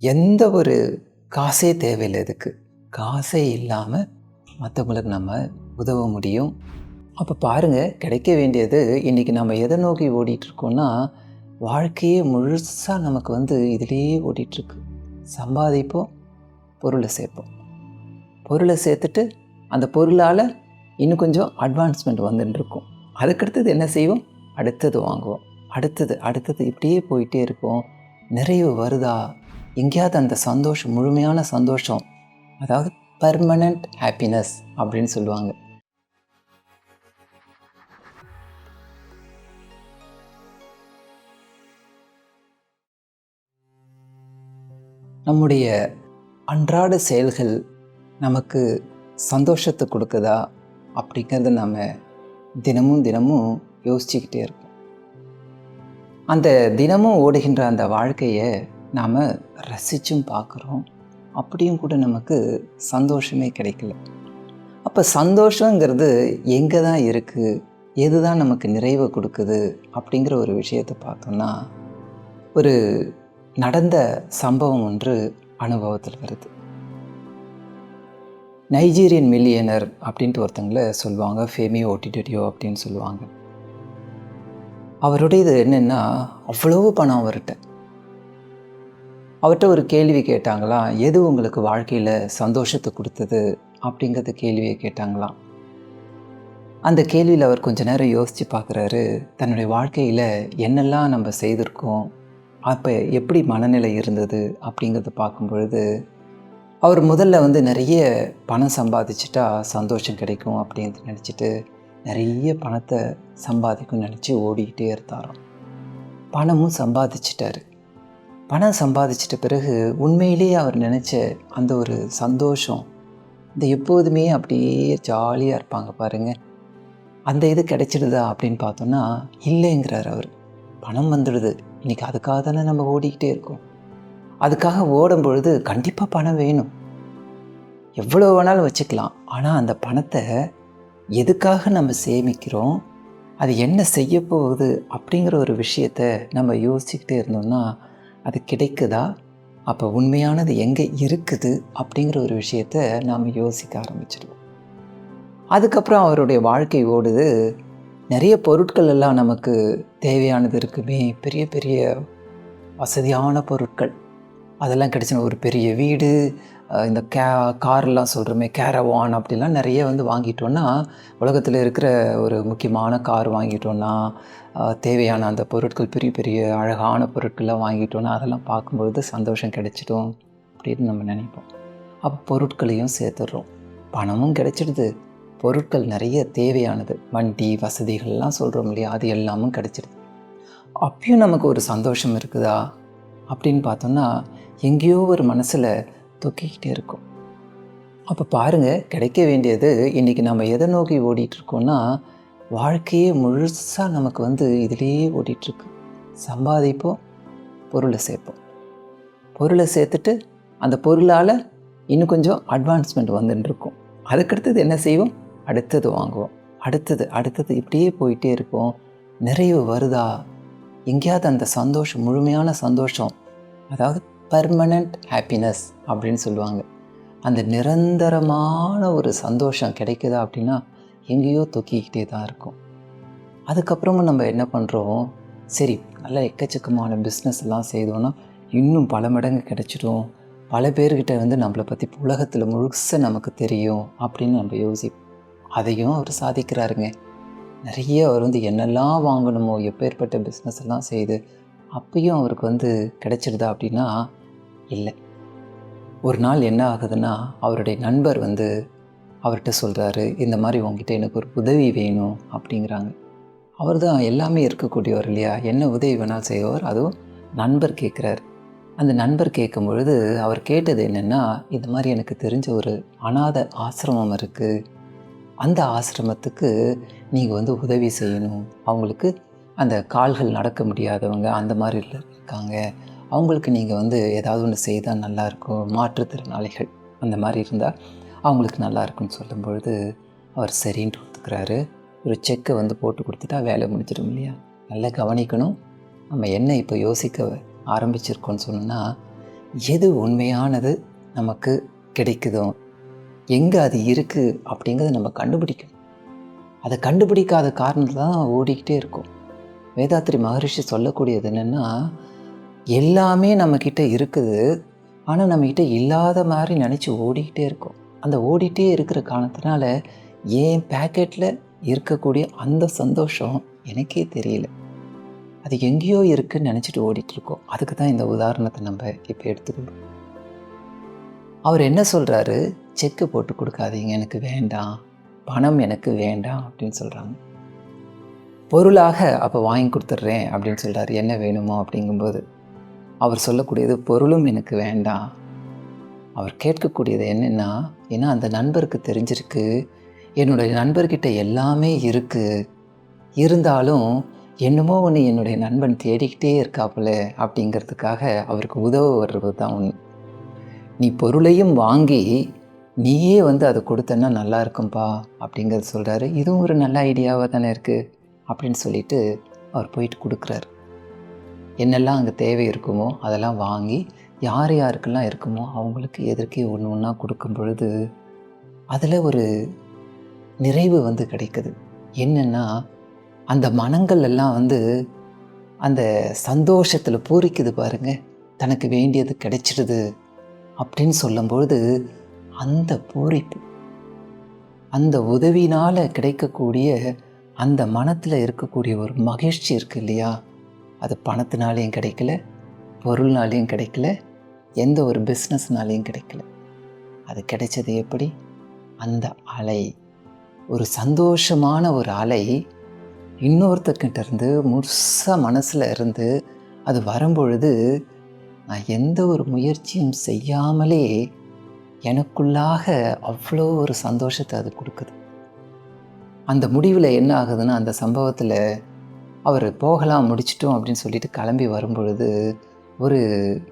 எந்த ஒரு காசே தேவையில்லை இதுக்கு. காசே இல்லாமல் மற்றவங்களுக்கு நம்ம உதவ முடியும். அப்போ பாருங்கள் கிடைக்க வேண்டியது இன்றைக்கி நம்ம எதை நோக்கி ஓடிட்டுருக்கோன்னா வாழ்க்கையே முழுசாக நமக்கு வந்து இதிலேயே ஓடிட்டுருக்கு. சம்பாதிப்போம் பொருளை சேர்ப்போம். பொருளை சேர்த்துட்டு அந்த பொருளால் இன்னும் கொஞ்சம் அட்வான்ஸ்மெண்ட் வந்துட்டு இருக்கும் அதுக்கடுத்தது என்ன செய்வோம்? அடுத்தது வாங்குவோம். அடுத்தது அடுத்தது இப்படியே போயிட்டே இருக்கும். நிறைவு வருதா? எங்கேயாவது அந்த சந்தோஷம் முழுமையான சந்தோஷம் அதாவது பர்மனண்ட் ஹாப்பினஸ் அப்படின்னு சொல்லுவாங்க. நம்முடைய அன்றாட செயல்கள் நமக்கு சந்தோஷத்தை கொடுக்குதா அப்படிங்கிறத நம்ம தினமும் தினமும் யோசிச்சுக்கிட்டே இருக்கோம். அந்த தினமும் ஓடுகின்ற அந்த வாழ்க்கையை நாம் ரசித்தும் பார்க்குறோம். அப்படியும் கூட நமக்கு சந்தோஷமே கிடைக்கல. அப்போ சந்தோஷங்கிறது எங்கே தான் இருக்குது எது தான் நமக்கு நிறைவை கொடுக்குது? அப்படிங்கிற ஒரு விஷயத்தை பார்த்தோம்னா ஒரு நடந்த சம்பவம் ஒன்று அனுபவத்தில் வருது. நைஜீரியன் மில்லியனர் அப்படின்ட்டு ஒருத்தங்களை சொல்லுவாங்க. ஃபேமியோ ஓட்டிடியோ அப்படின்னு சொல்லுவாங்க. அவருடையது என்னென்னா அவ்வளவு பணம் அவர்கிட்ட. அவர்கிட்ட ஒரு கேள்வி கேட்டாங்களாம் எது உங்களுக்கு வாழ்க்கையில் சந்தோஷத்தை கொடுத்தது? அப்படிங்கிறத கேள்வியை கேட்டாங்களாம். அந்த கேள்வியில் அவர் கொஞ்ச நேரம் யோசித்து பார்க்குறாரு தன்னுடைய வாழ்க்கையில் என்னெல்லாம் நம்ம செய்திருக்கோம்? அப்போ எப்படி மனநிலை இருந்தது? அப்படிங்கிறத பார்க்கும் பொழுது அவர் முதல்ல வந்து நிறைய பணம் சம்பாதிச்சிட்டா சந்தோஷம் கிடைக்கும் அப்படின்னு நினச்சிட்டு நிறைய பணத்தை சம்பாதிக்கும்னு நினச்சி ஓடிக்கிட்டே இருந்தாராம். பணமும் சம்பாதிச்சிட்டாரு. பணம் சம்பாதிச்சிட்ட பிறகு உண்மையிலேயே அவர் நினச்ச அந்த ஒரு சந்தோஷம் இந்த எப்போதுமே அப்படியே ஜாலியாக இருப்பாங்க பாருங்கள் அந்த இது கிடைச்சிடுதா அப்படின்னு பார்த்தோன்னா இல்லைங்கிறார் அவர். பணம் வந்துடுது. இன்றைக்கி அதுக்காக தானே நம்ம ஓடிக்கிட்டே இருக்கோம். அதுக்காக ஓடும் பொழுது கண்டிப்பாக பணம் வேணும். எவ்வளோ வேணாலும் வச்சுக்கலாம். ஆனால் அந்த பணத்தை எதுக்காக நம்ம சேமிக்கிறோம்? அது என்ன செய்ய போகுது? அப்படிங்கிற ஒரு விஷயத்த நம்ம யோசிச்சுக்கிட்டே இருந்தோம்னா அது கிடைக்குதா? அப்போ உண்மையானது எங்கே இருக்குது அப்படிங்கிற ஒரு விஷயத்த நாம் யோசிக்க ஆரம்பிச்சிடுவோம் அதுக்கப்புறம் அவருடைய வாழ்க்கை ஓடுது. நிறைய பொருட்கள் எல்லாம் நமக்கு தேவையானது இருக்குமே பெரிய பெரிய வசதியான பொருட்கள். அதெல்லாம் கிடைச்சின ஒரு பெரிய வீடு இந்த கே கார்லாம் சொல்கிறோமே கேரவான் அப்படிலாம் நிறைய வந்து வாங்கிட்டோன்னா உலகத்தில் இருக்கிற ஒரு முக்கியமான கார் வாங்கிட்டோன்னா தேவையான அந்த பொருட்கள் பெரிய பெரிய அழகான பொருட்கள்லாம் வாங்கிட்டோன்னா அதெல்லாம் பார்க்கும்பொழுது சந்தோஷம் கிடைச்சிடும் அப்படின்னு நம்ம நினைப்போம். அப்போ பொருட்களையும் சேர்த்துடுறோம். பணமும் கிடைச்சிடுது. பொருட்கள் நிறைய தேவையானது. வண்டி வசதிகள்லாம் சொல்கிறோம் இல்லையா? அது எல்லாமும் கிடைச்சிடுது. அப்பயும் நமக்கு ஒரு சந்தோஷம் இருக்குதா? அப்படின்னு பார்த்தோன்னா எங்கேயோ ஒரு மனசில் தொக்கிக்கிட்டே இருக்கும் அப்போ பாருங்கள் கிடைக்க வேண்டியது இன்றைக்கி நம்ம எதை நோக்கி ஓடிட்டுருக்கோன்னா வாழ்க்கையே முழுசாக நமக்கு வந்து இதிலேயே ஓடிட்டுருக்கு. சம்பாதிப்போம் பொருளை சேர்ப்போம். பொருளை சேர்த்துட்டு அந்த பொருளால் இன்னும் கொஞ்சம் அட்வான்ஸ்மெண்ட் வந்துட்டு இருக்கும் அதுக்கடுத்தது என்ன செய்வோம்? அடுத்தது வாங்குவோம். அடுத்தது அடுத்தது இப்படியே போயிட்டே இருக்கும். நிறைவு வருதா? எங்கேயாவது அந்த சந்தோஷம் முழுமையான சந்தோஷம். அதாவது பர்மனண்ட் ஹாப்பினஸ் அப்படின்னு சொல்லுவாங்க. அந்த நிரந்தரமான ஒரு சந்தோஷம் கிடைக்குதா அப்படின்னா எங்கேயோ தொக்கிக்கிட்டே தான் இருக்கும். அதுக்கப்புறமும் நம்ம என்ன பண்ணுறோம் சரி நல்ல எக்கச்சக்கமான பிஸ்னஸ் எல்லாம் செய்தோன்னா இன்னும் பல மடங்கு கிடைச்சிடும். பல பேர்கிட்ட வந்து நம்மளை பற்றி உலகத்தில் முழுச நமக்கு தெரியும் அப்படின்னு நம்ம யோசிப்போம் அதையும் அவர் சாதிக்கிறாருங்க. நிறைய அவர் வந்து என்னெல்லாம் வாங்கணுமோ எப்பேற்பட்ட பிஸ்னஸ் எல்லாம் செய்து அப்பயும் அவருக்கு வந்து கிடைச்சிடுதா அப்படின்னா இல்லை. ஒரு நாள் என்ன ஆகுதுன்னா அவருடைய நண்பர் வந்து அவர்கிட்ட சொல்கிறாரு இந்த மாதிரி உங்ககிட்ட எனக்கு ஒரு உதவி வேணும் அப்படிங்கிறாங்க. அவர் தான் எல்லாமே இருக்கக்கூடியவர் இல்லையா? என்ன உதவி வேணாலும் செய்வார் அதுவும் நண்பர் கேட்குறாரு. அந்த நண்பர் கேட்கும் பொழுது அவர் கேட்டது என்னென்னா இந்த மாதிரி எனக்கு தெரிஞ்ச ஒரு அனாத ஆசிரமம் இருக்குது அந்த ஆசிரமத்துக்கு நீங்கள் வந்து உதவி செய்யணும். அவங்களுக்கு அந்த கால்கள் நடக்க முடியாதவங்க அந்த மாதிரி இருக்காங்க. அவங்களுக்கு நீங்கள் வந்து ஏதாவது ஒன்று செய்தால் நல்லாயிருக்கும் மாற்றுத்திறனாளிகள் அந்த மாதிரி இருந்தால் அவங்களுக்கு நல்லா இருக்கும்னு சொல்லும்பொழுது அவர் சரின்ட்டு ஒத்துக்கிறாரு. ஒரு செக்கை வந்து போட்டு கொடுத்துட்டா வேலை முடிஞ்சிடும் இல்லையா? நல்லா கவனிக்கணும். நம்ம என்ன இப்போ யோசிக்க ஆரம்பிச்சிருக்கோன்னு சொன்னால் எது உண்மையானது நமக்கு கிடைக்குதோ எங்கே அது இருக்குது அப்படிங்கிறத நம்ம கண்டுபிடிக்கணும். அதை கண்டுபிடிக்காத காரணத்தில் தான் ஓடிக்கிட்டே இருக்கும். வேதாத்திரி மகரிஷி சொல்லக்கூடியது என்னென்னா எல்லாமே நம்மக்கிட்ட இருக்குது. ஆனால் நம்மக்கிட்ட இல்லாத மாதிரி நினச்சி ஓடிக்கிட்டே இருக்கோம். அந்த ஓடிட்டே இருக்கிற காரணத்தினால ஏன் பேக்கெட்டில் இருக்கக்கூடிய அந்த சந்தோஷம் எனக்கே தெரியல. அது எங்கேயோ இருக்குன்னு நினச்சிட்டு ஓடிட்டுருக்கோம் அதுக்கு தான் இந்த உதாரணத்தை நம்ம இப்போ எடுத்துக்கணும். அவர் என்ன சொல்கிறாரு செக்கு போட்டு கொடுக்காதீங்க எனக்கு வேண்டாம். பணம் எனக்கு வேண்டாம் அப்படின்னு சொல்கிறாங்க பொருளாக அப்போ வாங்கி கொடுத்துட்றேன் அப்படின்னு சொல்கிறாரு என்ன வேணுமோ அப்படிங்கும்போது அவர் சொல்லக்கூடியது பொருளும் எனக்கு வேண்டாம். அவர் கேட்கக்கூடியது என்னென்னா ஏன்னா அந்த நண்பருக்கு தெரிஞ்சிருக்கு. என்னுடைய நண்பர்கிட்ட எல்லாமே இருக்குது இருந்தாலும் என்னமோ ஒன்று என்னுடைய நண்பன் தேடிக்கிட்டே இருக்காப்புல அப்படிங்கிறதுக்காக அவருக்கு உதவ வர்றது தான் ஒன்று நீ பொருளையும் வாங்கி நீயே வந்து அதை கொடுத்தன்னா நல்லா இருக்கும்பா அப்படிங்கிறது சொல்கிறாரு இதுவும் ஒரு நல்ல ஐடியாவாக தானே இருக்குது அப்படின்னு சொல்லிட்டு அவர் போயிட்டு கொடுக்குறாரு. என்னெல்லாம் அங்கே தேவை இருக்குமோ அதெல்லாம் வாங்கி யார் யாருக்கெல்லாம் இருக்குமோ அவங்களுக்கு எதற்கே ஒன்று ஒன்றா கொடுக்கும் பொழுது அதில் ஒரு நிறைவு வந்து கிடைக்குது. என்னென்னா அந்த மனங்கள் எல்லாம் வந்து அந்த சந்தோஷத்தில் பூரிக்குது பாருங்க. தனக்கு வேண்டியது கிடைச்சிடுது அப்படின்னு சொல்லும்பொழுது அந்த பூரிப்பு அந்த உதவினால் கிடைக்கக்கூடிய அந்த மனத்தில் இருக்கக்கூடிய ஒரு மகிழ்ச்சி இருக்குது இல்லையா? அது பணத்தினாலேயும் கிடைக்கல பொருள்னாலேயும் கிடைக்கல எந்த ஒரு பிஸ்னஸ்னாலேயும் கிடைக்கல. அது கிடைச்சது எப்படி? அந்த அலை. ஒரு சந்தோஷமான ஒரு அலை இன்னொருத்தர்கிட்ட இருந்து முழுசாக மனசில் இருந்து அது வரும்பொழுது நான் எந்த ஒரு முயற்சியும் செய்யாமலே எனக்குள்ளாக அவ்வளோ ஒரு சந்தோஷத்தை அது கொடுக்குது. அந்த முடிவில் என்ன ஆகுதுன்னா அந்த சம்பவத்தில் அவர் போகலாம் முடிச்சிட்டோம் அப்படின்னு சொல்லிட்டு கிளம்பி வரும்பொழுது ஒரு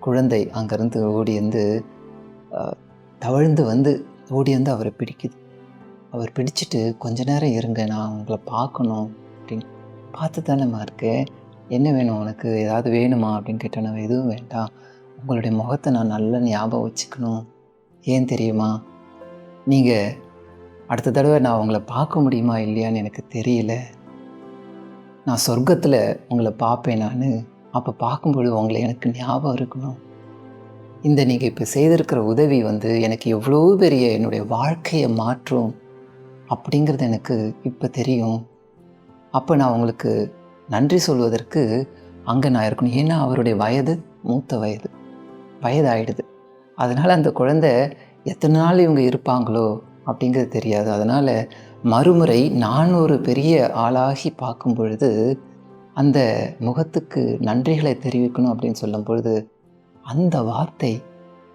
குழந்தை அங்கேருந்து ஓடி வந்து தவழ்ந்து வந்து ஓடி வந்து அவரை பிடிக்குது. அவர் பிடிச்சிட்டு கொஞ்ச நேரம் இருங்க நான் உங்களை பார்க்கணும் அப்படின்னு. பார்த்து தானேம்மா இருக்கேன் என்ன வேணும்? உனக்கு ஏதாவது வேணுமா? அப்படின்னு கேட்டேன். எதுவும் வேண்டாம். உங்களுடைய முகத்தை நான் நல்லா ஞாபகம் வச்சுக்கணும். ஏன் தெரியுமா? நீங்கள் அடுத்த தடவை நான் உங்களை பார்க்க முடியுமா இல்லையான்னு எனக்கு தெரியல. நான் சொர்க்கத்தில் உங்களை பார்ப்பேன் நான். அப்போ பார்க்கும்பொழுது உங்களை எனக்கு ஞாபகம் இருக்கணும். இந்த நீங்கள் இப்போ செய்திருக்கிற உதவி வந்து எனக்கு எவ்வளோ பெரிய என்னுடைய வாழ்க்கையை மாற்றும் அப்படிங்கிறது எனக்கு இப்போ தெரியும். அப்போ நான் உங்களுக்கு நன்றி சொல்வதற்கு அங்கே நான் இருக்கணும். ஏன்னா அவருடைய வயது மூத்த வயது. வயதாயிடுது. அதனால் அந்த குழந்தை எத்தனை நாள் இவங்க இருப்பாங்களோ அப்படிங்கிறது தெரியாது. அதனால் மறுமுறை நான் ஒரு பெரிய ஆளாகி பார்க்கும் பொழுது அந்த முகத்துக்கு நன்றிகளை தெரிவிக்கணும் அப்படின்னு சொல்லும் பொழுது அந்த வார்த்தை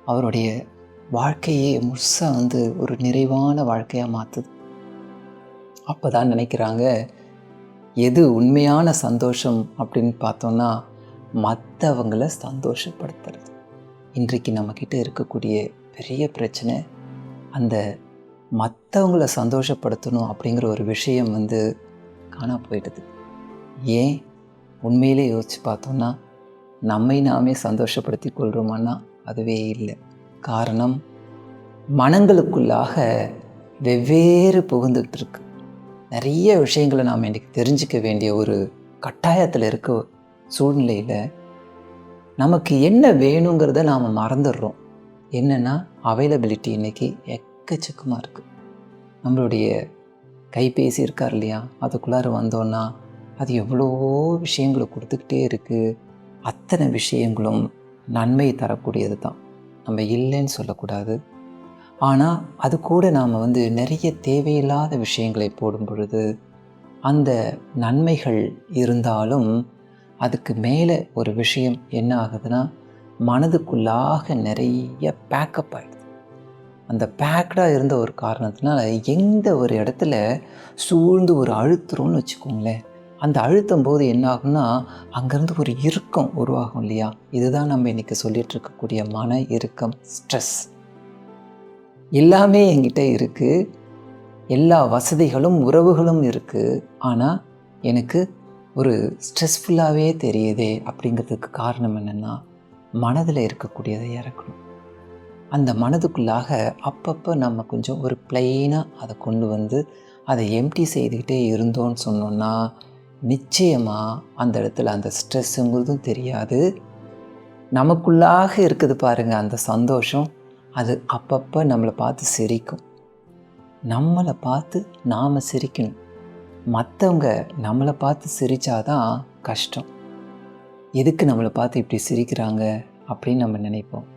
அவருடைய வாழ்க்கையே முழுசாக வந்து ஒரு நிறைவான வாழ்க்கையாக மாற்றுது அப்போ தான் நினைக்கிறாங்க எது உண்மையான சந்தோஷம் அப்படின்னு பார்த்தோன்னா மற்றவங்களை சந்தோஷப்படுத்துறது. இன்றைக்கு நம்மக்கிட்ட இருக்கக்கூடிய பெரிய பிரச்சனை அந்த மற்றவங்கள சந்தோஷப்படுத்தணும் அப்படிங்கிற ஒரு விஷயம் வந்து காணா போயிடுது ஏன்? உண்மையிலே யோசித்து பார்த்தோன்னா நம்மை நாமே சந்தோஷப்படுத்தி கொள்கிறோமான்னா அதுவே இல்லை. காரணம் மனங்களுக்குள்ளாக வெவ்வேறு புகுந்துக்கிட்டு இருக்கு. நிறைய விஷயங்களை நாம் இன்றைக்கி தெரிஞ்சுக்க வேண்டிய ஒரு கட்டாயத்தில் இருக்க சூழ்நிலையில் நமக்கு என்ன வேணுங்கிறத நாம் மறந்துடுறோம். என்னென்னா அவைலபிலிட்டி இன்றைக்கி எக்கச்சக்கமாக இருக்குது நம்மளுடைய கைபேசி இருக்கார் இல்லையா? அதுக்குள்ளார வந்தோன்னா அது எவ்வளோ விஷயங்களை கொடுத்துக்கிட்டே இருக்குது அத்தனை விஷயங்களும் நன்மை தரக்கூடியது தான். நம்ம இல்லைன்னு சொல்லக்கூடாது. ஆனால் அது கூட நாம் வந்து நிறைய தேவையில்லாத விஷயங்களை போடும் பொழுது அந்த நன்மைகள் இருந்தாலும் அதுக்கு மேலே ஒரு விஷயம் என்ன ஆகுதுன்னா மனதுக்குள்ளாக நிறைய பேக்கப் ஆகிடுது அந்த பேக்டாக இருந்த ஒரு காரணத்தினால எந்த ஒரு இடத்துல சூழ்ந்து ஒரு அழுத்துறோம்னு வச்சுக்கோங்களேன். அந்த அழுத்தும் போது என்ன ஆகும்னா அங்கேருந்து ஒரு இறுக்கம் உருவாகும் இல்லையா? இதுதான் நம்ம இன்றைக்கி சொல்லிகிட்டு இருக்கக்கூடிய மன இறுக்கம் ஸ்ட்ரெஸ் எல்லாமே என்கிட்ட இருக்குது எல்லா வசதிகளும் உறவுகளும் இருக்குது ஆனால் எனக்கு ஒரு ஸ்ட்ரெஸ்ஃபுல்லாகவே தெரியுதே அப்படிங்கிறதுக்கு காரணம் என்னென்னா மனதில் இருக்கக்கூடியதை இறக்கணும். அந்த மனதுக்குள்ளாக அப்பப்போ நம்ம கொஞ்சம் ஒரு பிளெயினாக அதை கொண்டு வந்து அதை எம்டி செய்துக்கிட்டே இருந்தோன்னு சொன்னோன்னா நிச்சயமாக அந்த இடத்துல அந்த ஸ்ட்ரெஸ்ஸுங்கிறதும் தெரியாது. நமக்குள்ளாக இருக்குது பாருங்கள் அந்த சந்தோஷம். அது அப்பப்போ நம்மளை பார்த்து சிரிக்கும். நம்மளை பார்த்து நாம் சிரிக்கணும். மற்றவங்க நம்மளை பார்த்து சிரித்தாதான் கஷ்டம். எதுக்கு நம்மளை பார்த்து இப்படி சிரிக்கிறாங்க அப்படின்னு நம்ம நினைப்போம்.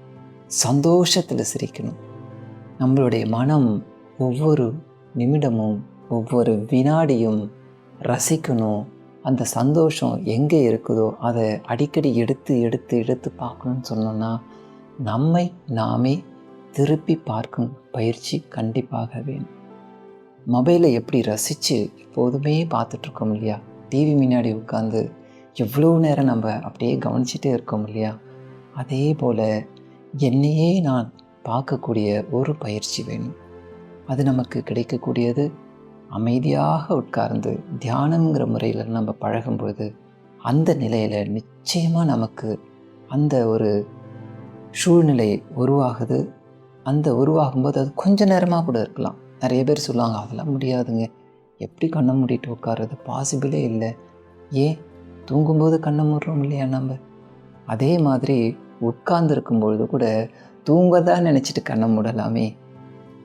சந்தோஷத்தில் சிரிக்கணும். நம்மளுடைய மனம் ஒவ்வொரு நிமிடமும் ஒவ்வொரு வினாடியும் ரசிக்கணும். அந்த சந்தோஷம் எங்கே இருக்குதோ அதை அடிக்கடி எடுத்து எடுத்து எடுத்து பார்க்கணும்னு சொன்னோன்னா நம்மை நாமே திருப்பி பார்க்கும் பயிற்சி கண்டிப்பாக வேணும். மொபைலை எப்படி ரசித்து எப்போதுமே பார்த்துட்ருக்கோம் இல்லையா? டிவி முன்னாடி உட்காந்து எவ்வளோ நேரம் நம்ம அப்படியே கவனிச்சிட்டே இருக்கோம் இல்லையா? அதே போல் என்னையே நான் பார்க்கக்கூடிய ஒரு பயிற்சி வேணும். அது நமக்கு கிடைக்கக்கூடியது அமைதியாக உட்கார்ந்து தியானங்கிற முறையில் நம்ம பழகும்பொழுது அந்த நிலையில் நிச்சயமாக நமக்கு அந்த ஒரு சூழ்நிலை உருவாகுது. அந்த உருவாகும்போது அது கொஞ்ச நேரமாக கூட இருக்கலாம். நிறைய பேர் சொல்லுவாங்க அதெல்லாம் முடியாதுங்க. எப்படி கண்ணை மூடிட்டு உட்கார்றது? பாசிபிளே இல்லை. ஏன்? தூங்கும்போது கண்ணை மூடுறோம் இல்லையா நம்ம? அதே மாதிரி உட்கார்ந்துருக்கும் பொழுது கூட தூங்க தான் நினச்சிட்டு கண்ணை மூடலாமே.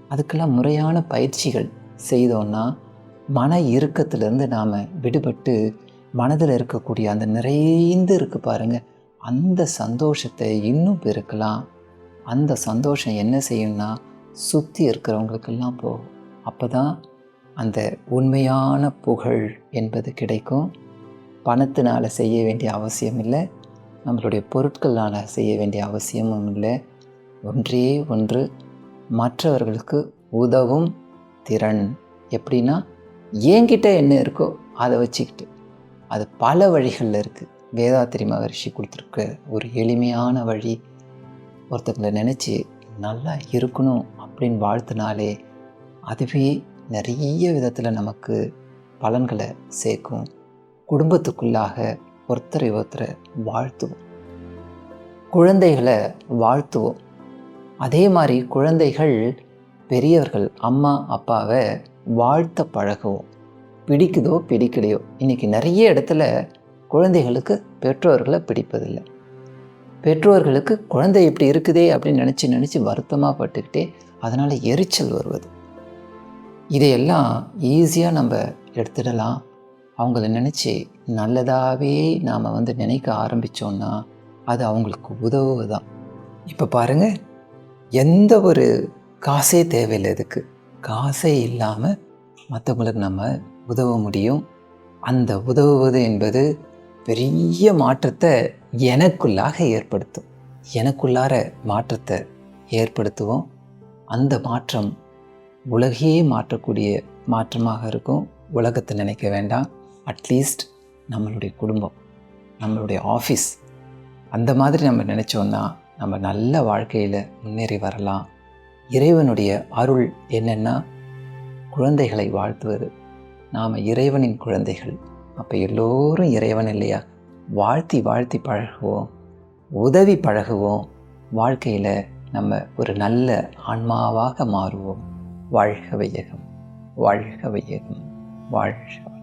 அதுக்கெல்லாம் முறையான பயிற்சிகள் செய்தோன்னா மன இறுக்கத்திலேருந்து நாம் விடுபட்டு மனதில் இருக்கக்கூடிய அந்த நிறைந்து இருக்கு பாருங்கள் அந்த சந்தோஷத்தை இன்னும் பெருக்கலாம். அந்த சந்தோஷம் என்ன செய்யும்னா சுற்றி இருக்கிறவங்களுக்கெல்லாம் போகும். அப்போ தான் அந்த உண்மையான புகழ் என்பது கிடைக்கும். பணத்தினால் செய்ய வேண்டிய அவசியம் இல்லை. நம்மளுடைய பொருட்களால் செய்ய வேண்டிய அவசியமும் இல்லை. ஒன்றே ஒன்று மற்றவர்களுக்கு உதவும் திறன். எப்படின்னா என்கிட்ட என்ன இருக்கோ அதை வச்சுக்கிட்டு. அது பல வழிகளில் இருக்குது வேதாத்திரி மகரிஷி கொடுத்துருக்க ஒரு எளிமையான வழி. ஒருத்தங்களை நினச்சி நல்லா இருக்கணும் அப்படின்னு வாழ்த்தினாலே அதுவே நிறைய விதத்தில் நமக்கு பலன்களை சேர்க்கும். குடும்பத்துக்குள்ளாக ஒருத்தரை ஒருத்தரை வாழ்த்துவோம். குழந்தைகளை வாழ்த்துவோம். அதே மாதிரி குழந்தைகள் பெரியவர்கள் அம்மா அப்பாவை வாழ்த்த பழகுவோம். பிடிக்குதோ பிடிக்கலையோ இன்றைக்கி நிறைய இடத்துல குழந்தைகளுக்கு பெற்றோர்களை பிடிப்பதில்லை. பெற்றோர்களுக்கு குழந்தை இப்படி இருக்குதே அப்படின்னு நினச்சி நினச்சி வருத்தமாக பட்டுக்கிட்டே அதனால் எரிச்சல் வருவது. இதையெல்லாம் ஈஸியாக நம்ம எடுத்துடலாம். அவங்கள நினச்சி நல்லதாகவே நாம் வந்து நினைக்க ஆரம்பித்தோன்னா அது அவங்களுக்கு உதவுவது தான் இப்போ பாருங்கள் எந்த ஒரு காசே தேவையில்லை இதுக்கு. காசே இல்லாமல் மற்றவங்களுக்கு நம்ம உதவ முடியும். அந்த உதவுவது என்பது பெரிய மாற்றத்தை எனக்குள்ளாக ஏற்படுத்தும். எனக்குள்ளார மாற்றத்தை ஏற்படுத்துவோம். அந்த மாற்றம் உலகையே மாற்றக்கூடிய மாற்றமாக இருக்கும். உலகத்தை நினைக்க வேண்டாம். அட்லீஸ்ட் நம்மளுடைய குடும்பம் நம்மளுடைய ஆஃபீஸ் அந்த மாதிரி நம்ம நினச்சோன்னா நம்ம நல்ல வாழ்க்கையில் முன்னேறி வரலாம். இறைவனுடைய அருள் என்னென்னா குழந்தைகளை வாழ்த்துவது. நாம் இறைவனின் குழந்தைகள். அப்போ எல்லோரும் இறைவன் இல்லையா? வாழ்த்தி வாழ்த்தி பழகுவோம். உதவி பழகுவோம். வாழ்க்கையில் நம்ம ஒரு நல்ல ஆன்மாவாக மாறுவோம். வாழ்க வையகம் வாழ்க வையகம் வாழ்க.